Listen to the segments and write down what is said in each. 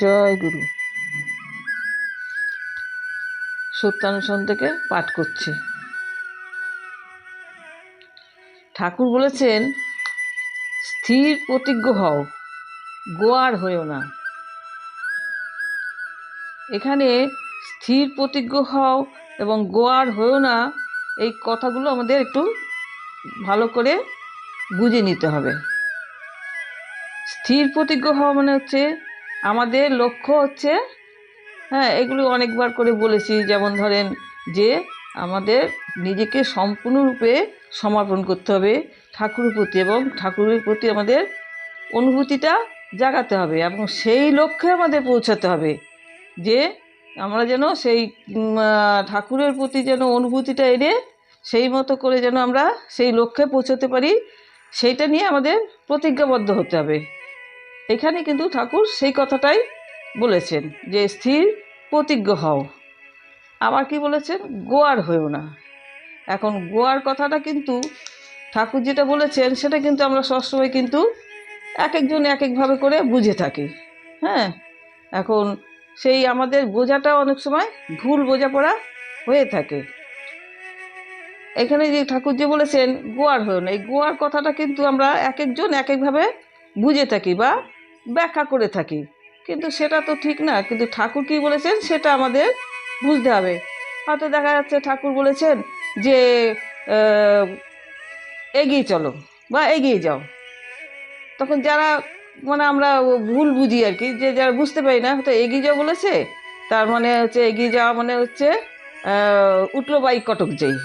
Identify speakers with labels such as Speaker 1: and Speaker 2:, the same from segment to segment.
Speaker 1: জয় গুরু। সত্যানুসরণ থেকে পাঠ করছি। ঠাকুর বলেছেন, স্থির প্রতিজ্ঞ হও, গোয়ার হয়েও না। এখানে স্থির প্রতিজ্ঞ হও এবং গোয়ার হয়েও না, এই কথাগুলো আমাদের একটু ভালো করে বুঝে নিতে হবে। স্থির প্রতিজ্ঞ হওয়া মানে হচ্ছে আমাদের লক্ষ্য হচ্ছে হ্যাঁ এগুলো অনেকবার করে বলেছি, যেমন ধরেন যে আমাদের নিজেকে সম্পূর্ণরূপে সমর্পণ করতে হবে ঠাকুরের প্রতি এবং ঠাকুরের প্রতি আমাদের অনুভূতিটা জাগাতে হবে এবং সেই লক্ষ্যে আমাদের পৌঁছাতে হবে যে আমরা যেন সেই ঠাকুরের প্রতি যেন অনুভূতিটা এনে সেই মতো করে যেন আমরা সেই লক্ষ্যে পৌঁছাতে পারি, সেইটা নিয়ে আমাদের প্রতিজ্ঞাবদ্ধ হতে হবে। এখানে কিন্তু ঠাকুর সেই কথাটাই বলেছেন যে, স্থির প্রতিজ্ঞ হও। আবার কি বলেছেন? গোয়ার হয়েও না। এখন গোয়ার কথাটা কিন্তু ঠাকুর যেটা বলেছেন, সেটা কিন্তু আমরা সবসময় কিন্তু এক একজন এক একভাবে করে বুঝে থাকি। হ্যাঁ? এখন সেই আমাদের বোঝাটা অনেক সময় ভুল বোঝাপড়া হয়ে থাকে। এখানে যে ঠাকুর যে বলেছেন, গোয়ার হয়েও না। এই গোয়ার কথাটা কিন্তু আমরা এক একজন এক একভাবে বুঝে থাকি বা ব্যাখ্যা করে থাকি। কিন্তু সেটা তো ঠিক না, কিন্তু ঠাকুর কী বলেছেন সেটা আমাদের বুঝতে হবে। হয়তো দেখা যাচ্ছে ঠাকুর বলেছেন যে এগিয়ে চলো বা এগিয়ে যাও। তখন যারা মানে আমরা ভুল বুঝি আর কি, যে যারা বুঝতে পারি না, হয়তো এগিয়ে যাও বলেছে, তার মানে হচ্ছে এগিয়ে যাওয়া মানে হচ্ছে উঠল বাইক কটক যেই,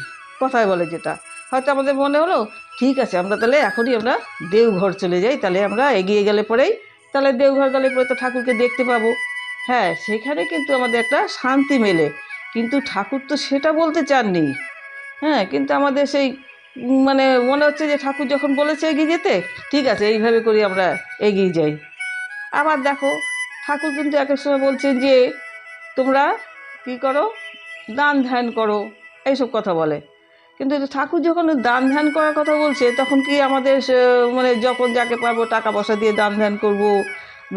Speaker 1: কথায় বলে যেটা। হয়তো আমাদের মনে হলো, ঠিক আছে, আমরা তাহলে এখনই আমরা দেওঘর চলে যাই, তাহলে আমরা এগিয়ে গেলে পরেই তাহলে দেওঘর গেলে পরে তো ঠাকুরকে দেখতে পাবো। হ্যাঁ সেখানে কিন্তু আমাদের একটা শান্তি মেলে। কিন্তু ঠাকুর তো সেটা বলতে চাননি। হ্যাঁ কিন্তু আমাদের সেই মানে মনে হচ্ছে যে ঠাকুর যখন বলেছে এগিয়ে যেতে, ঠিক আছে, এইভাবে করি আমরা এগিয়ে যাই। আবার দেখো, ঠাকুর কিন্তু এক এক সময় বলছেন যে, তোমরা কী করো? দান ধ্যান করো, এইসব কথা বলে। কিন্তু ঠাকুর যখন দান ধ্যান করার কথা বলছে, তখন কি আমাদের মানে যখন যাকে পারব টাকা পয়সা দিয়ে দান ধ্যান করব,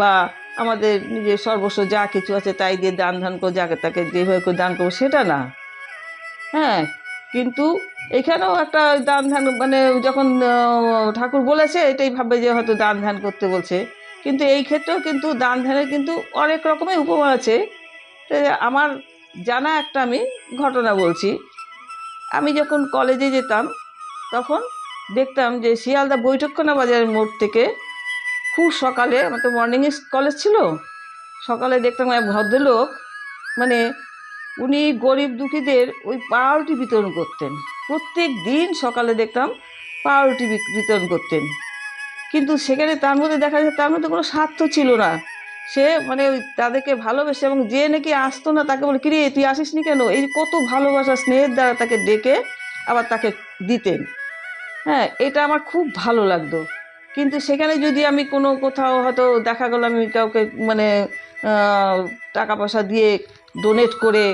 Speaker 1: বা আমাদের নিজের সর্বস্ব যা কিছু আছে তাই দিয়ে দান ধ্যান করব, যাকে তাকে যেভাবে করে দান করব, সেটা না। হ্যাঁ কিন্তু এখানেও একটা দান ধ্যান মানে যখন ঠাকুর বলেছে, এটাই ভাববে যে হয়তো দান ধ্যান করতে বলছে। কিন্তু এই ক্ষেত্রেও কিন্তু দান ধ্যানের কিন্তু অনেক রকমের উপমা আছে। আমার জানা একটা আমি ঘটনা বলছি। আমি যখন কলেজে যেতাম, তখন দেখতাম যে শিয়ালদা বৈঠকখানা বাজারের মোড় থেকে খুব সকালে, আমার তো মর্নিং কলেজ ছিল, সকালে দেখতাম এক ভদ্রলোক মানে উনি গরিব দুঃখীদের ওই পাউরুটি বিতরণ করতেন। প্রত্যেক দিন সকালে দেখতাম পাউরুটি বিতরণ করতেন। কিন্তু সেখানে তার মধ্যে দেখা যায়, তার মধ্যে কোনো স্বার্থ ছিল না। সে মানে ওই তাদেরকে ভালোবেসে এবং যে নাকি আসতো না তাকে বলে, কিরে, তুই আসিস নি কেন? এই কত ভালোবাসা স্নেহের দ্বারা তাকে ডেকে আবার তাকে দিতেন। হ্যাঁ এটা আমার খুব ভালো লাগতো। কিন্তু সেখানে যদি আমি কোনো কোথাও হয়তো দেখা গেলো, আমি কাউকে মানে টাকা পয়সা দিয়ে ডোনেট করে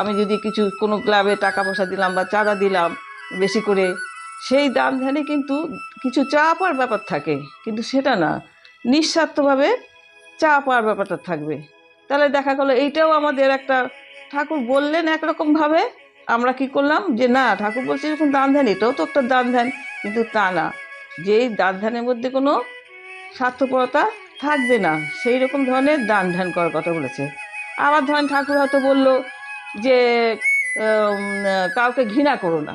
Speaker 1: আমি যদি কিছু, কোনো ক্লাবে টাকা পয়সা দিলাম বা চাঁদা দিলাম বেশি করে, সেই দান ধ্যানে কিন্তু কিছু চা পাওয়ার ব্যাপার থাকে। কিন্তু সেটা না। নিঃস্বার্থভাবে চা পাওয়ার ব্যাপারটা থাকবে। তাহলে দেখা গেলো এইটাও আমাদের একটা ঠাকুর বললেন একরকমভাবে, আমরা কি করলাম যে না, ঠাকুর বলছে যখন দান ধ্যান এটাও তো একটা দান ধ্যান কিন্তু তা না। যেই দান ধ্যানের মধ্যে কোনো স্বার্থপরতা থাকবে না, সেই রকম ধরনের দান ধ্যান করার কথা বলেছে। আবার ধরেন ঠাকুর হয়তো বলল যে কাউকে ঘৃণা করো না।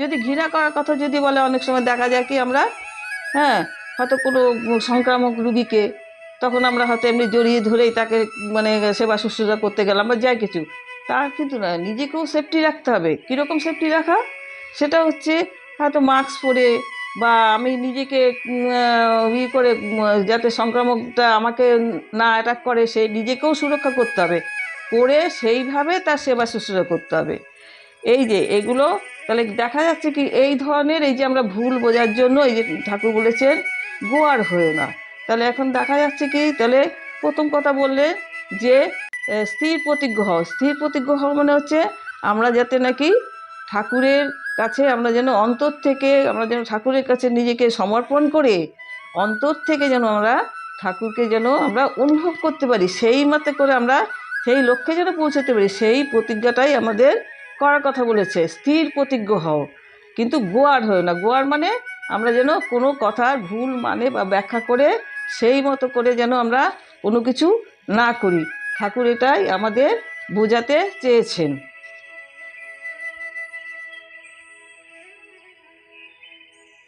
Speaker 1: যদি ঘৃণা করার কথা যদি বলে, অনেক সময় দেখা যায় কি আমরা হ্যাঁ হয়তো কোনো সংক্রামক রুগীকে তখন আমরা হয়তো এমনি জড়িয়ে ধরেই তাকে মানে সেবা শুশ্রূষা করতে গেলাম বা যাই কিছু। তার কিন্তু না, নিজেকেও সেফটি রাখতে হবে। কীরকম সেফটি রাখা? সেটা হচ্ছে হয়তো মাস্ক পরে বা আমি নিজেকে ই করে যাতে সংক্রামকটা আমাকে না অ্যাটাক করে, সে নিজেকেও সুরক্ষা করতে হবে। করে সেইভাবে তার সেবা শুশ্রূষা করতে হবে। এই যে এগুলো, তাহলে দেখা যাচ্ছে কি এই ধরনের এই যে আমরা ভুল বোঝার জন্য এই যে ঠাকুর বলেছেন, গোয়ার হয়েও না। তাহলে এখন দেখা যাচ্ছে কি, তাহলে প্রথম কথা বললে যে স্থির প্রতিজ্ঞ হও। স্থির প্রতিজ্ঞ হওয়া মানে হচ্ছে আমরা যাতে নাকি ঠাকুরের কাছে আমরা যেন অন্তর থেকে আমরা যেন ঠাকুরের কাছে নিজেকে সমর্পণ করে অন্তর থেকে যেন আমরা ঠাকুরকে যেন আমরা অনুভব করতে পারি, সেই মতে করে আমরা সেই লক্ষ্যে যেন পৌঁছাতে পারি, সেই প্রতিজ্ঞাটাই আমাদের করার কথা বলেছে। স্থির প্রতিজ্ঞ হও। কিন্তু গোয়ার হয় না। গোয়ার মানে আমরা যেন কোনো কথার ভুল মানে বা ব্যাখ্যা করে সেই মতো করে যেন আমরা কোনো কিছু না করি। ঠাকুর এটাই আমাদের বোঝাতে চেয়েছেন।